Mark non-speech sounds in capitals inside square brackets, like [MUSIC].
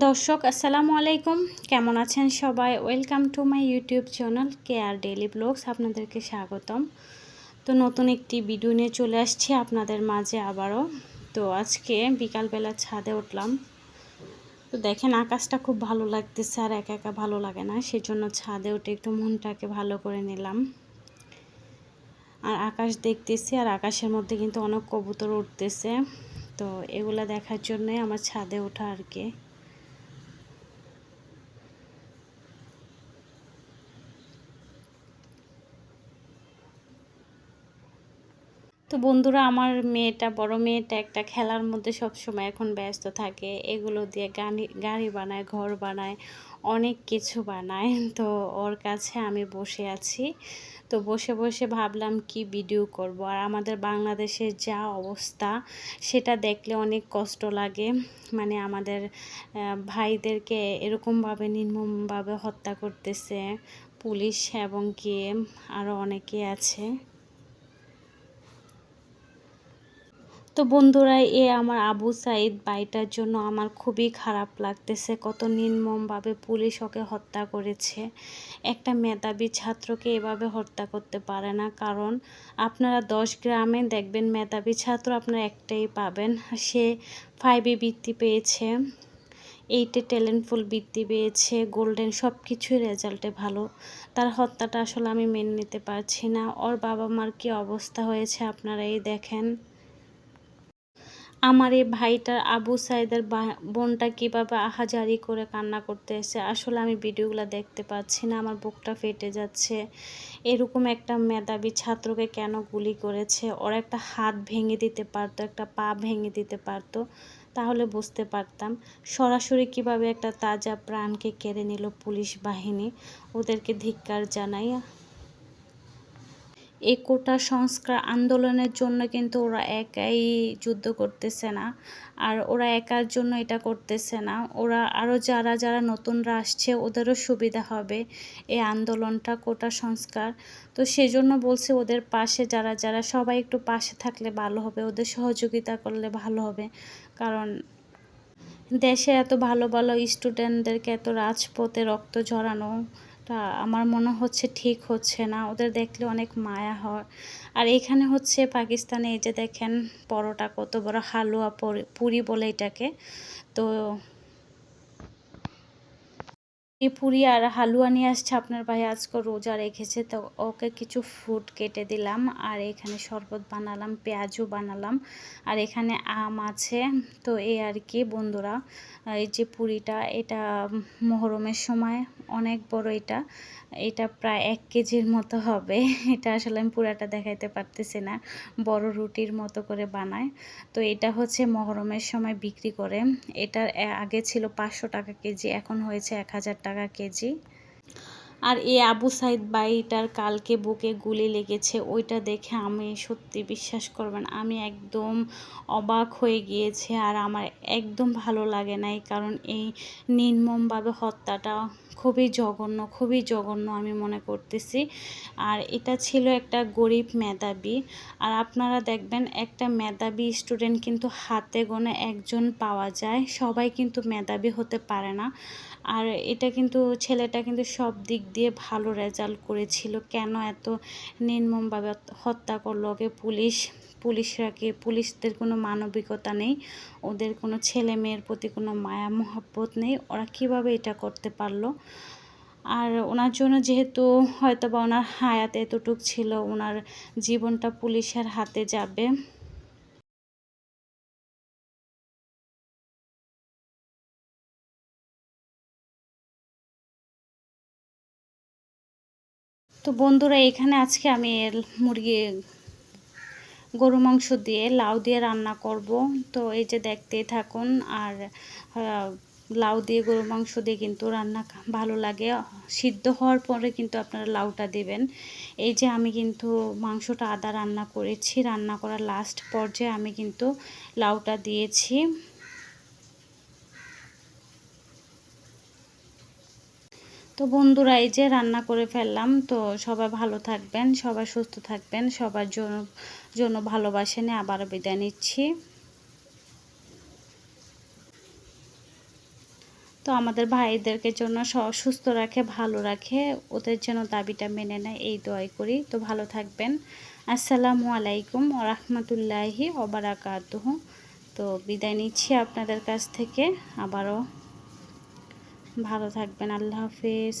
দর্শক, আসসালামু আলাইকুম। কেমন আছেন সবাই? Welcome to my YouTube channel care daily vlogs আপনাদেরকে স্বাগতম। তো নতুন একটি ভিডিও নিয়ে চলে আসছি আপনাদের মাঝে আবারও। তো আজকে বিকালবেলা ছাদে উঠলাম। তো দেখেন আকাশটা খুব ভালো লাগতেছে আর একা একা ভালো লাগে না, সেজন্য ছাদে উঠে একটু মনটাকে ভালো করে নিলাম। আর আকাশ দেখতেছি আর আকাশের মধ্যে কিন্তু অনেক কবুতর উঠতেছে। তো এগুলা দেখার জন্যই আমার ছাদে ওঠা আর কি। তো বন্ধুরা, আমার মেয়েটা, বড় মেয়েটা একটা খেলার মধ্যে সব সময় এখন ব্যস্ত থাকে। এগুলো দিয়ে গাড়ি গাড়ি বানায়, ঘর বানায়, অনেক কিছু বানায়। [LAUGHS] তো ওর কাছে আমি বসে আছি। তো বসে বসে ভাবলাম কি ভিডিও করব। আর আমাদের বাংলাদেশের যা অবস্থা, সেটা দেখলে অনেক কষ্ট লাগে। মানে আমাদের ভাইদেরকে এরকমভাবে নির্মমভাবে হত্যা করতেছে, পুলিশ এবং কি আরও অনেকে আছে। তো বন্ধুরা, এ আমার আবু সাইদ বাইটার জন্য আমার খুবই খারাপ লাগতেছে। কত নির্মমভাবে পুলিশ ওকে হত্যা করেছে। একটা মেধাবী ছাত্রকে এভাবে হত্যা করতে পারে না। কারণ আপনারা দশ গ্রামে দেখবেন, মেধাবী ছাত্র আপনারা একটাই পাবেন। সে ফাইভে বৃত্তি পেয়েছে এইটে ট্যালেন্টফুল বৃত্তি পেয়েছে গোল্ডেন সব কিছুই রেজাল্টে ভালো। তার হত্যাটা আসলে আমি মেনে নিতে পারছি না। ওর বাবা মার কী অবস্থা হয়েছে আপনারা এই দেখেন। আমার এই ভাইটার আবু সাইদের বোনটা কীভাবে আহাজারি করে কান্না করতে এসে আসলে আমি ভিডিওগুলো দেখতে পাচ্ছি না, আমার বুকটা ফেটে যাচ্ছে। এরকম একটা মেধাবী ছাত্রকে কেন গুলি করেছে? ওর একটা হাত ভেঙে দিতে পারতো, একটা পা ভেঙে দিতে পারতো, তাহলে বুঝতে পারতাম। সরাসরি কীভাবে একটা তাজা প্রাণকে কেড়ে নিল পুলিশ বাহিনী, ওদেরকে ধিক্কার জানাই এই কোটা সংস্কার আন্দোলনের জন্য কিন্তু ওরা একাই যুদ্ধ করতেছে না। আর ওরা একার জন্য এটা করতেছে না। ওরা আরও যারা যারা নতুনরা আসছে, ওদেরও সুবিধা হবে এই আন্দোলনটা, কোটা সংস্কার। তো সেজন্য বলছে ওদের পাশে যারা যারা সবাই একটু পাশে থাকলে ভালো হবে, ওদের সহযোগিতা করলে ভালো হবে। কারণ দেশে এত ভালো ভালো স্টুডেন্টদেরকে এত রাজপথে রক্ত ঝরানো তা আমার মনে হচ্ছে ঠিক হচ্ছে না। ওদের দেখলে অনেক মায়া হয়। আর এখানে হচ্ছে পাকিস্তানে এই যে দেখেন পরোটা কত বড় হালুয়া পুরি বলে এটাকে। তো এই পুরি আর হালুয়া নিয়ে আসছে আপনার ভাই। আজকে রোজা রেখেছে, তো ওকে কিছু ফ্রুট কেটে দিলাম। আর এখানে শরবত বানালাম, পেঁয়াজও বানালাম। আর এখানে আম আছে, তো এই আর কি বন্ধুরা। এই যে পুরিটা, এটা মহরমের সময় অনেক বড় এটা। এটা প্রায় এক কেজির মতো হবে। এটা আসলে আমি পুরাটা দেখাইতে পারতেছি না। বড় রুটির মতো করে বানায়। তো এটা হচ্ছে মহরমের সময় বিক্রি করে। এটার আগে ছিল পাঁচশো টাকা কেজি, এখন হয়েছে এক হাজার টাকা। কেজি। আর এই আবু সাইদ বাইটার কালকে বুকে গুলি লেগেছে, ওইটা দেখে আমি সত্যি বিশ্বাস করবেন, আমি একদম অবাক হয়ে গিয়েছে আর আমার একদম ভালো লাগে নাই, কারণ এই নির্মমভাবে হত্যাটা খুবই জঘন্য খুবই জঘন্য আমি মনে করতেছি। আর এটা ছিল একটা গরিব মেধাবী। আর আপনারা দেখবেন একটা মেধাবী স্টুডেন্ট কিন্তু হাতে গোনে একজন পাওয়া যায়। সবাই কিন্তু মেধাবী হতে পারে না। আর এটা কিন্তু ছেলেটা কিন্তু সব দিক দিয়ে ভালো রেজাল্ট করেছিল। কেন এত নির্মমভাবে হত্যা করল? ওকে পুলিশ, পুলিশরা কি, পুলিশদের কোনো মানবিকতা নেই? ওদের কোনো ছেলে মেয়ের প্রতি কোনো মায়া মহব্বত নেই? ওরা কীভাবে এটা করতে পারল? আর ওনার জন্য যেহেতু হয়তো বা ওনার হায়াত এতটুক ছিল, ওনার জীবনটা পুলিশের হাতে যাবে। তো বন্ধুরা, এখানে আজকে আমি মুরগি, গরু মাংস দিয়ে লাউ দিয়ে রান্না করব। তো এই যে দেখতেই থাকুন, আর লাউ দিয়ে গরু মাংস দিয়ে কিন্তু রান্না ভালো লাগে। সিদ্ধ হওয়ার পরে কিন্তু আপনারা লাউটা দেবেন। এই যে আমি কিন্তু মাংসটা আদা রান্না করেছি, রান্না করার লাস্ট পর্যায়ে আমি কিন্তু লাউটা দিয়েছি। তো বন্ধুরা, এই যে রান্না করে ফেললাম, তো সবাই ভালো থাকবেন, সবাই সুস্থ থাকবেন, সবার জন্য জন্য ভালোবাসেনে আবারও বিদায় নিচ্ছি। তো আমাদের ভাইদেরকে জন্য সুস্থ রাখে, ভালো রাখে। ওদের যেন দাবিটা মেনে নেয়, এই দোয়াই করি। তো ভালো থাকবেন। আসসালামু আলাইকুম রহমতুল্লাহি ওবারাকাতুহু। তো বিদায় নিচ্ছি আপনাদের কাছ থেকে। আবারও ভালো থাকবেন। আল্লাহ হাফিজ।